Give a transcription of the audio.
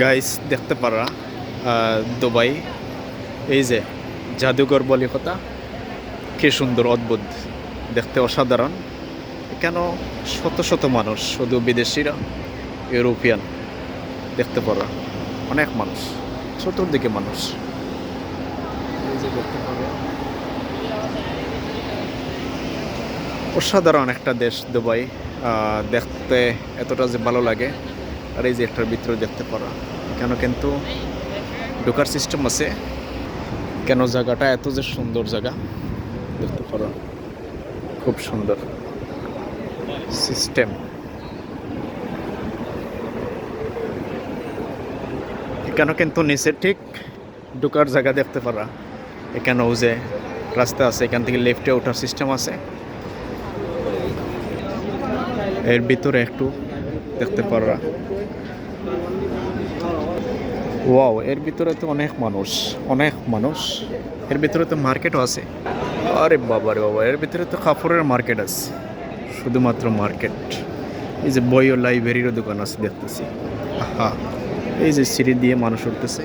Guys দেখতে পারা Dubai. এই যে, জাদুঘর বলি কথা, কি সুন্দর, অদ্ভুত, দেখতে অসাধারণ। কেন শত শত মানুষ, শুধু বিদেশিরা, ইউরোপিয়ান, দেখতে পারা। অনেক মানুষ, চতুর্দিকে মানুষ। এই যে, দেখতে অসাধারণ একটা দেশ, দুবাই। দেখতে এতটা যে ভালো লাগে। আর এই যে একটার ভিতরে দেখতে পারা। কেন কিন্তু ঢোকার সিস্টেম আছে। কেন জায়গাটা এত যে সুন্দর জায়গা, দেখতে পারো। খুব সুন্দর সিস্টেম এখানে কিন্তু নিচে ঠিক ঢোকার জায়গা দেখতে পারা। এখানেও যে রাস্তা আছে, এখান থেকে লেফটে ওঠার সিস্টেম আছে। এর ভিতরে একটু দেখতে পাররা। ওয়াও, এর ভিতরে তো অনেক মানুষ অনেক মানুষ। এর ভিতরে তো মার্কেটও আছে। আরে বাবা রে বাবা, এর ভিতরে তো কাপড়ের মার্কেট আছে। শুধুমাত্র মার্কেট। এই যে বই ও লাইব্রেরিরও দোকান আছে, দেখতেছি। আহা, এই যে সিঁড়ি দিয়ে মানুষ উঠতেছে।